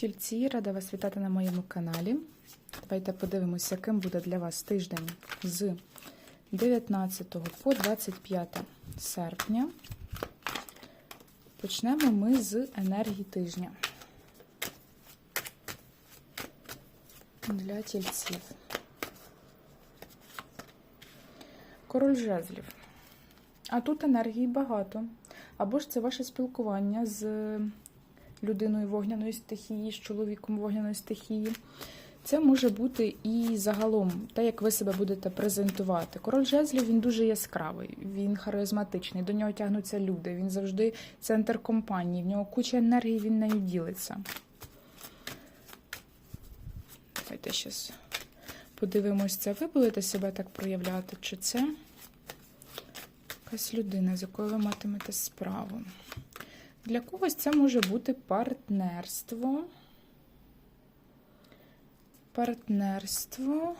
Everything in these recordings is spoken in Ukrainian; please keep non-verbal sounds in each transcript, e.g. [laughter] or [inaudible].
Тільці, рада вас вітати на моєму каналі. Давайте подивимося, яким буде для вас тиждень з 19 по 25 серпня. Почнемо ми з енергії тижня. Для тільців. Король жезлів. А тут енергії багато. Або ж це ваше спілкування з людиною вогняної стихії, з чоловіком вогняної стихії. Це може бути і загалом те, як ви себе будете презентувати. Король жезлів він дуже яскравий, він харизматичний, до нього тягнуться люди, він завжди центр компанії, в нього куча енергії, він нею ділиться. Давайте зараз подивимось, це ви будете себе так проявляти, чи це якась людина, з якою ви матимете справу. Для когось це може бути партнерство. Партнерство.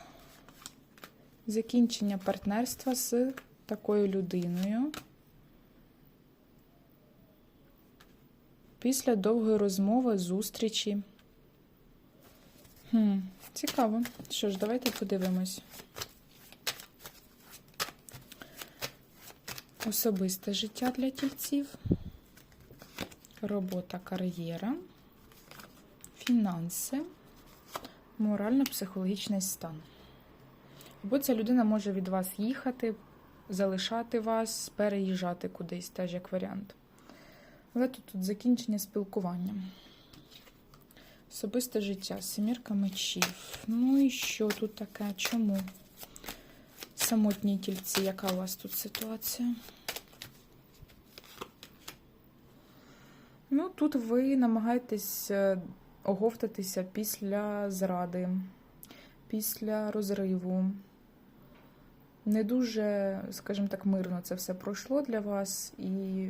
Закінчення партнерства з такою людиною. Після довгої розмови, зустрічі. Хм, Цікаво. Що ж, давайте подивимось. Особисте життя для тільців робота, кар'єра, фінанси, морально-психологічний стан. Або ця людина може від вас їхати, залишати вас, переїжджати кудись, теж як варіант. Але тут, тут закінчення спілкування. Особисте життя, семірка мечів. Ну і що тут таке? Чому? Самотні тільці, яка у вас тут ситуація? Ну, тут ви намагаєтесь е, оговтатися після зради, після розриву. Не дуже, скажімо так, мирно це все пройшло для вас, і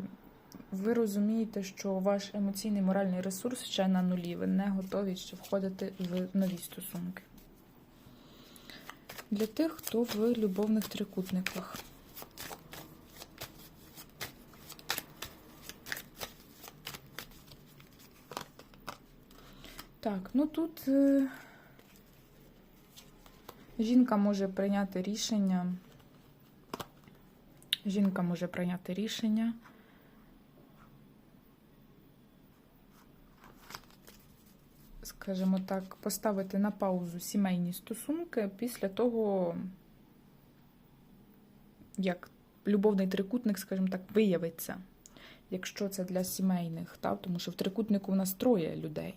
ви розумієте, що ваш емоційний моральний ресурс ще на нулі. Ви не готові ще входити в нові стосунки. Для тих, хто в любовних трикутниках. Так, ну тут е, жінка може прийняти рішення. Жінка може прийняти рішення. Скажімо так, поставити на паузу сімейні стосунки після того, як любовний трикутник, скажімо так, виявиться, якщо це для сімейних, так? тому що в трикутнику у нас троє людей.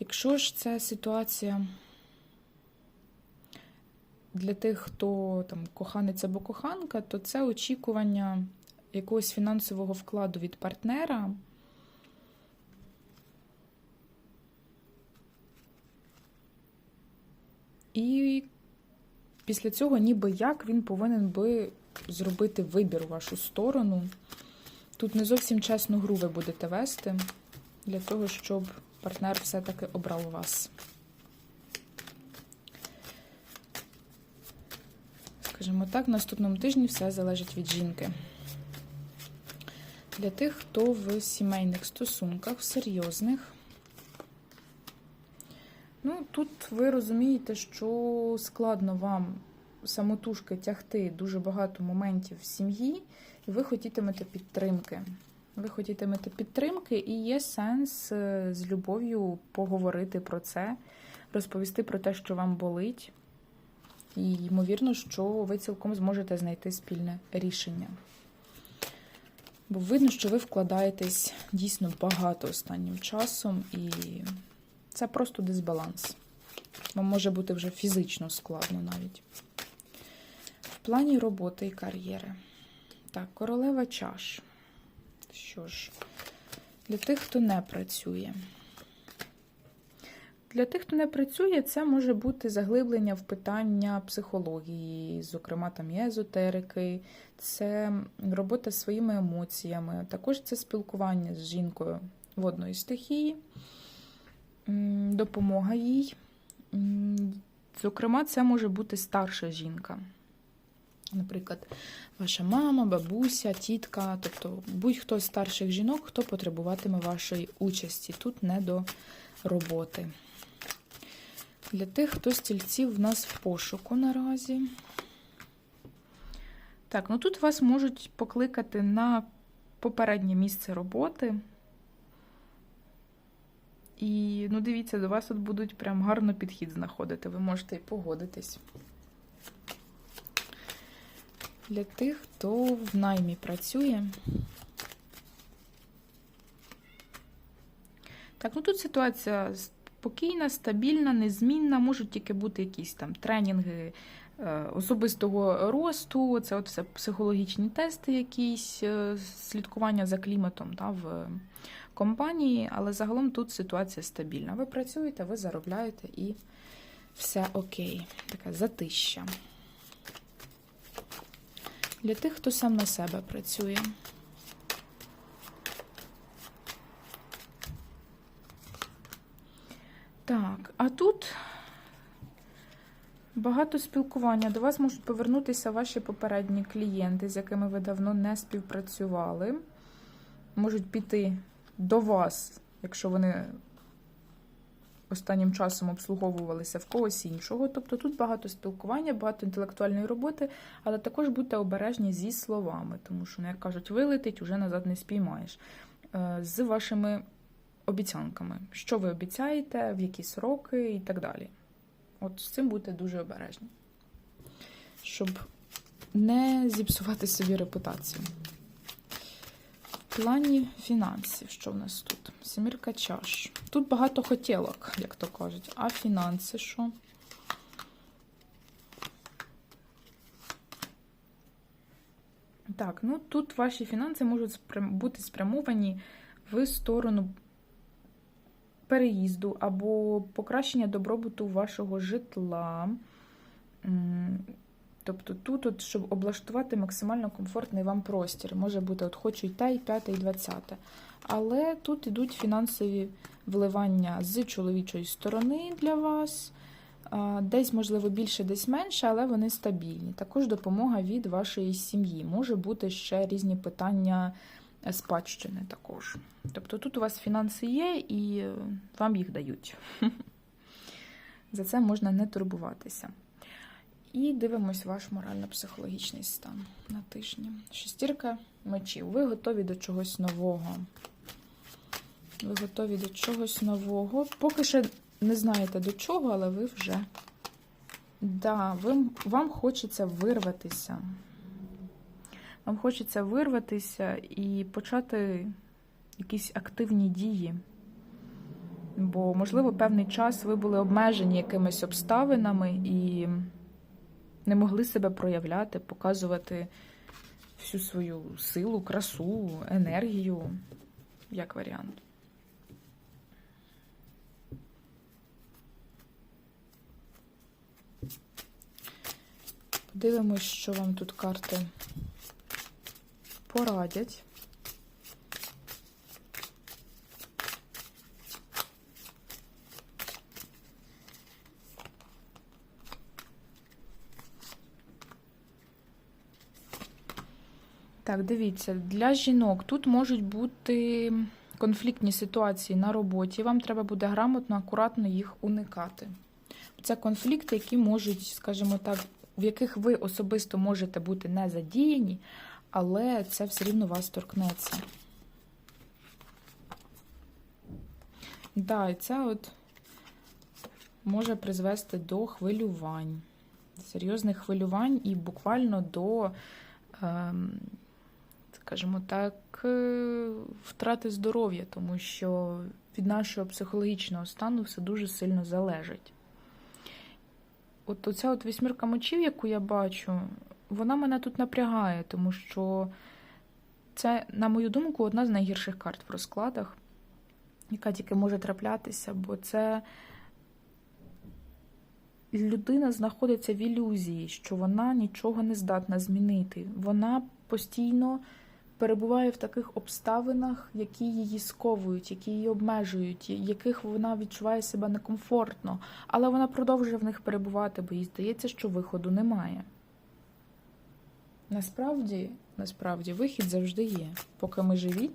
Якщо ж це ситуація для тих, хто там коханець або коханка, то це очікування якогось фінансового вкладу від партнера. І після цього, ніби як він повинен би зробити вибір у вашу сторону. Тут не зовсім чесну гру ви будете вести для того, щоб партнер все-таки обрав вас. Скажімо так, в наступному тижні все залежить від жінки. Для тих, хто в сімейних стосунках, серйозних. Ну, тут ви розумієте, що складно вам самотужки тягти дуже багато моментів в сім'ї, і ви хотітимете підтримки. Ви хотітимете підтримки, і є сенс е, з любов'ю поговорити про це, розповісти про те, що вам болить. І ймовірно, що ви цілком зможете знайти спільне рішення. Бо видно, що ви вкладаєтесь дійсно багато останнім часом, і це просто дисбаланс. Вам може бути вже фізично складно навіть. В плані роботи і кар'єри. Так, королева чаш. Що ж, для тих, хто не працює. Для тих, хто не працює, це може бути заглиблення в питання психології, зокрема там і езотерики, це робота зі своїми емоціями, також це спілкування з жінкою водної стихії, допомога їй. Зокрема, це може бути старша жінка. Наприклад, ваша мама, бабуся, тітка, тобто будь-хто з старших жінок, хто потребуватиме вашої участі. Тут не до роботи. Для тих, хто стільців в нас в пошуку наразі. Так, ну тут вас можуть покликати на попереднє місце роботи. І, ну, дивіться, до вас тут будуть прям гарно підхід знаходити. Ви можете і погодитись. Для тих, хто в наймі працює. Так, ну тут ситуація спокійна, стабільна, незмінна. Можуть тільки бути якісь там тренінги е, особистого росту, це от все психологічні тести, якісь е, слідкування за кліматом та, в компанії, але загалом тут ситуація стабільна. Ви працюєте, ви заробляєте і все окей. Така затища. Для тих, хто сам на себе працює. Так, а тут багато спілкування. До вас можуть повернутися ваші попередні клієнти, з якими ви давно не співпрацювали. Можуть піти до вас, якщо вони останнім часом обслуговувалися в когось іншого. Тобто тут багато спілкування, багато інтелектуальної роботи, але також будьте обережні зі словами, тому що, ну, як кажуть, вилетить, уже назад не спіймаєш. Е, З вашими обіцянками, що ви обіцяєте, в які сроки і так далі. От з цим будьте дуже обережні, щоб не зіпсувати собі репутацію. Плані фінансів, що в нас тут? Семірка чаш. Тут багато хотілок, як то кажуть. А фінанси що? Так, ну тут ваші фінанси можуть бути спрямовані в сторону переїзду або покращення добробуту вашого житла. Тобто тут, от, щоб облаштувати максимально комфортний вам простір. Може бути, от хочу і те, і п'яте, і двадцяте. Але тут ідуть фінансові вливання з чоловічої сторони для вас. Десь, можливо, більше, десь менше, але вони стабільні. Також допомога від вашої сім'ї. Може бути ще різні питання спадщини також. Тобто тут у вас фінанси є і е, вам їх дають. [laughs] За це можна не турбуватися. І дивимось ваш морально-психологічний стан на тижні. Шестірка мечів. Ви готові до чогось нового. Ви готові до чогось нового. Поки ще не знаєте до чого, але ви вже. Да, ви, вам хочеться вирватися. Вам хочеться вирватися і почати якісь активні дії. Бо, можливо, певний час ви були обмежені якимись обставинами і не могли себе проявляти, показувати всю свою силу, красу, енергію, як варіант. Подивимось, що вам тут карти порадять. Так, дивіться, для жінок тут можуть бути конфліктні ситуації на роботі. Вам треба буде грамотно, акуратно їх уникати. Це конфлікти, які можуть, скажімо так, в яких ви особисто можете бути не задіяні, але це все рівно вас торкнеться. Да, і це от може призвести до хвилювань, серйозних хвилювань і буквально до. Ем, скажімо так, е, втрати здоров'я, тому що від нашого психологічного стану все дуже сильно залежить. От оця от вісьмірка мочів, яку я бачу, вона мене тут напрягає, тому що це, на мою думку, одна з найгірших карт в розкладах, яка тільки може траплятися, бо це людина знаходиться в ілюзії, що вона нічого не здатна змінити. Вона постійно перебуває в таких обставинах, які її сковують, які її обмежують, яких вона відчуває себе некомфортно, але вона продовжує в них перебувати, бо їй здається, що виходу немає. Насправді, насправді, вихід завжди є. Поки ми живі,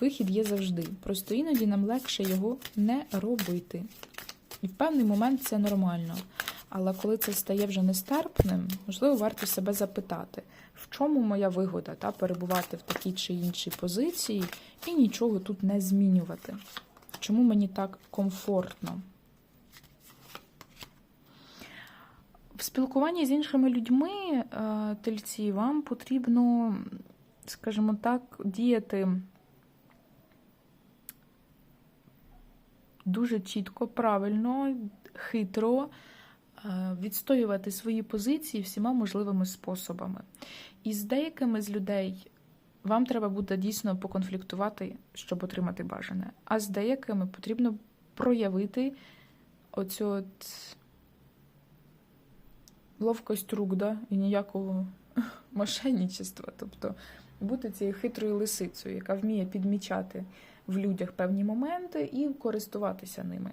Вихід є завжди. Просто іноді нам легше його не робити. І в певний момент це нормально. Але коли це стає вже нестерпним, можливо, варто себе запитати, в чому моя вигода та перебувати в такій чи іншій позиції і нічого тут не змінювати. Чому мені так комфортно? В спілкуванні з іншими людьми, е, тельці, вам потрібно, скажімо так, діяти дуже чітко, правильно, хитро, відстоювати свої позиції всіма можливими способами. І з деякими з людей вам треба буде дійсно поконфліктувати, щоб отримати бажане. А з деякими потрібно проявити оцю от ловкость рук, да? і ніякого [laughs] мошенничества. Тобто бути цією хитрою лисицею, яка вміє підмічати в людях певні моменти і користуватися ними.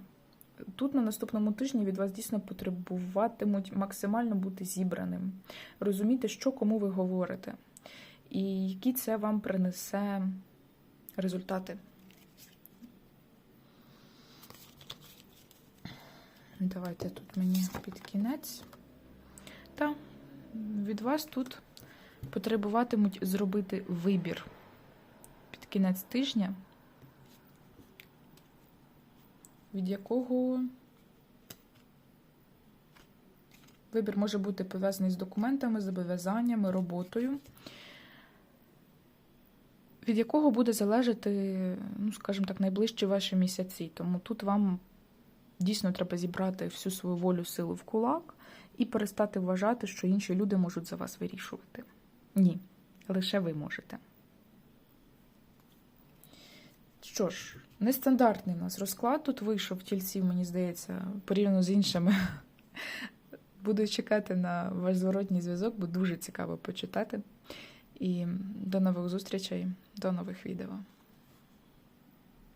Тут на наступному тижні від вас дійсно потребуватимуть максимально бути зібраним, розуміти, що кому ви говорите, і які це вам принесе результати. Давайте тут мені під кінець. Та від вас тут потребуватимуть зробити вибір під кінець тижня, від якого вибір може бути пов'язаний з документами, зобов'язаннями, роботою, від якого буде залежати, ну, скажімо так, найближчі ваші місяці. Тому тут вам дійсно треба зібрати всю свою волю, силу в кулак і перестати вважати, що інші люди можуть за вас вирішувати. Ні, лише ви можете. Що ж, нестандартний у нас розклад тут вийшов тільців, мені здається, порівняно з іншими. [laughs] Буду чекати на ваш зворотній зв'язок, бо дуже цікаво почитати. І до нових зустрічей, до нових відео.